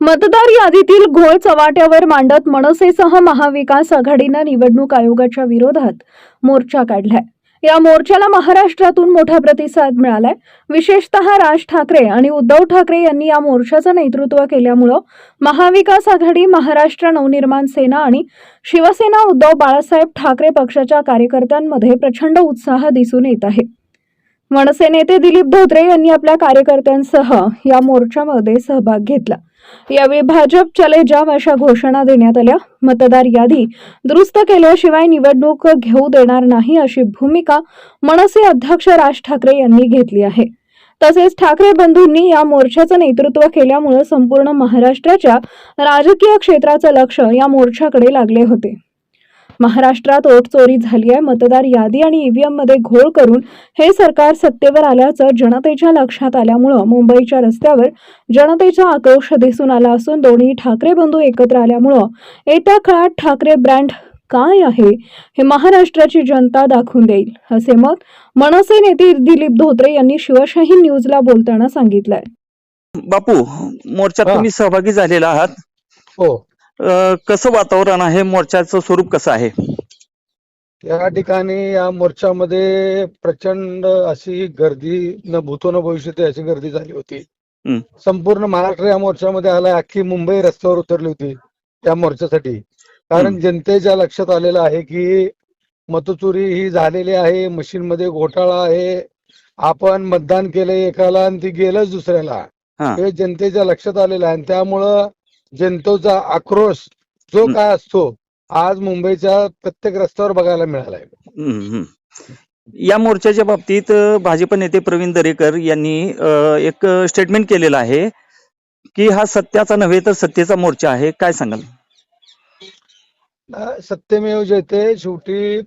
मतदार यादीतील घोळ चव्हाट्यावर मांडत मनसेसह महाविकास आघाडीनं निवडणूक आयोगाच्या विरोधात मोर्चा काढलाय. या मोर्चाला महाराष्ट्रातून मोठा प्रतिसाद मिळालाय. विशेषतः राज ठाकरे आणि उद्धव ठाकरे यांनी या मोर्चाचं नेतृत्व केल्यामुळं महाविकास आघाडी महाराष्ट्र नवनिर्माण सेना आणि शिवसेना उद्धव बाळासाहेब ठाकरे पक्षाच्या कार्यकर्त्यांमध्ये प्रचंड उत्साह दिसून येत आहे. मनसे नेते दिलीप धोत्रे यांनी आपल्या कार्यकर्त्यांसह या मोर्चामध्ये सहभाग घेतला. यावेळी भाजप चले जाम अशा घोषणा देण्यात आल्या. मतदार यादी दुरुस्त केल्याशिवाय निवडणूक घेऊ देणार नाही अशी भूमिका मनसे अध्यक्ष राज ठाकरे यांनी घेतली आहे. तसेच ठाकरे बंधूंनी या मोर्चाचं नेतृत्व केल्यामुळे संपूर्ण महाराष्ट्राच्या राजकीय क्षेत्राचं लक्ष या मोर्चाकडे लागले होते. महाराष्ट्रात वोट चोरी झाली आहे. मतदार यादी आणि ईव्हीएममध्ये घोळ करून हे सरकार सत्तेवर आल्याचं जनतेच्या लक्षात आल्यामुळं मुंबईच्या रस्त्यावर जनतेचा आक्रोश दिसून आला असून दोन्ही ठाकरे बंधू एकत्र आल्यामुळं येत्या काळात ठाकरे ब्रँड काय आहे हे महाराष्ट्राची जनता दाखवून देईल असे मत मनसे नेते दिलीप धोत्रे यांनी शिवशाही न्यूजला बोलताना सांगितलंय. बापू मोर्चात हा. तुम्ही सहभागी झालेला आहात. हो. कसं वातावरण आहे? मोर्चाचं स्वरूप कसं आहे? या ठिकाणी या मोर्चामध्ये प्रचंड अशी गर्दी न भूतो न भविष्यती अशी गर्दी झाली होती. संपूर्ण महाराष्ट्र या मोर्चामध्ये आला अख्खी मुंबई रस्त्यावर उतरली होती या मोर्चासाठी. कारण. जनतेच्या लक्षात आलेलं आहे की मतचोरी ही झालेली आहे. मशीन मध्ये घोटाळा आहे. आपण मतदान केलंय एकाला आणि ती गेलंच दुसऱ्याला. हे जनतेच्या लक्षात आलेलं आहे. आणि त्यामुळं जनतेचा आक्रोश जो. काय असतो आज मुंबईच्या प्रत्येक रस्त्यावर बघायला मिळालाय. या मोर्चाच्या बाबतीत भाजप नेते प्रवीण दरेकर यांनी एक स्टेटमेंट केलेलं आहे की हा सत्याचा नव्हे तर सत्तेचा मोर्चा आहे काय सांगाल सत्यमेव जयते शेवटी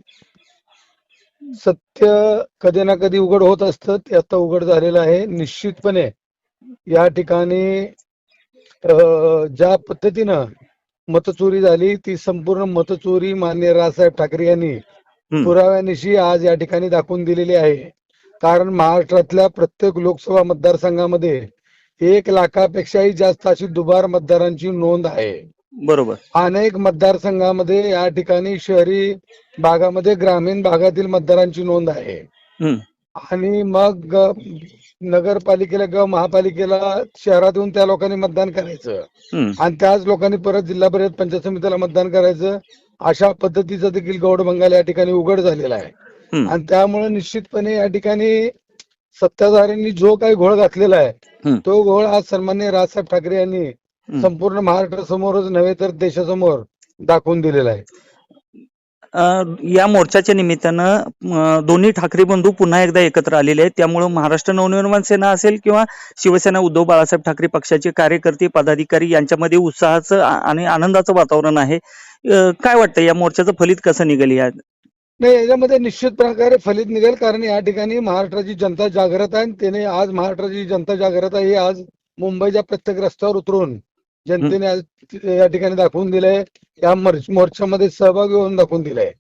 सत्य कधी ना कधी उघड होत असतं ते आता उघड झालेलं आहे निश्चितपणे या ठिकाणी ज्या पद्धतीनं मतचोरी झाली ती संपूर्ण मतचोरी मान्य राजसाहेब ठाकरे यांनी पुराव्यानिशी आज या ठिकाणी दाखवून दिलेली आहे. कारण महाराष्ट्रातल्या प्रत्येक लोकसभा मतदारसंघामध्ये एक लाखापेक्षाही जास्त अशी दुबार मतदारांची नोंद आहे. बरोबर. अनेक मतदारसंघामध्ये या ठिकाणी शहरी भागामध्ये ग्रामीण भागातील मतदारांची नोंद आहे. आणि मग नगरपालिकेला किंवा महापालिकेला शहरात येऊन त्या लोकांनी मतदान करायचं आणि त्याच लोकांनी परत जिल्हा परिषद पंचायत समितीला मतदान करायचं अशा पद्धतीचं देखील गौड बंगाल या ठिकाणी उघड झालेला आहे. आणि त्यामुळे निश्चितपणे या ठिकाणी सत्ताधाऱ्यांनी जो काही घोळ घातलेला आहे. तो घोळ आज सन्मान्य राजसाहेब ठाकरे यांनी. संपूर्ण महाराष्ट्रासमोरच नव्हे तर देशासमोर दाखवून दिलेला आहे या मोर्चाच्या निमित्तानं दोन्ही ठाकरे बंधू पुन्हा एकदा एकत्र आलेले आहेत. त्यामुळे महाराष्ट्र नवनिर्माण सेना असेल किंवा शिवसेना उद्धव बाळासाहेब ठाकरे पक्षाचे कार्यकर्ते पदाधिकारी यांच्यामध्ये उत्साहाचं आणि आनंदाचं वातावरण आहे. काय वाटतं या मोर्चाचं फलित कसं निघेल या? नाही याच्यामध्ये निश्चित प्रकारे फलित निघेल कारण या ठिकाणी महाराष्ट्राची जनता जागृत आहे आणि त्याने आज महाराष्ट्राची जनता जागृत आहे. हे आज मुंबईच्या प्रत्येक रस्त्यावर उतरून जनतेने आज या ठिकाणी दाखवून दिलंय या मोर्च- मोर्चामध्ये सहभागी होऊन दाखवून दिलंय.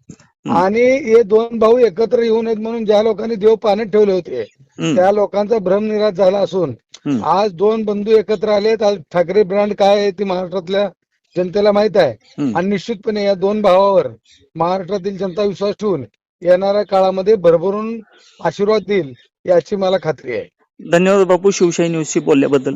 आणि हे दोन भाऊ एकत्र येऊ नयेत म्हणून ज्या लोकांनी देव पाण्यात ठेवले होते त्या लोकांचा भ्रम निराश झाला असून. आज दोन बंधू एकत्र आलेत आज ठाकरे ब्रँड काय आहे ती महाराष्ट्रातल्या जनतेला माहीत आहे. आणि निश्चितपणे या दोन भावावर महाराष्ट्रातील जनता विश्वास ठेवून येणाऱ्या काळामध्ये भरभरून आशीर्वाद देईल याची मला खात्री आहे. धन्यवाद बापू. शिवशाही न्यूजशी बोलल्याबद्दल.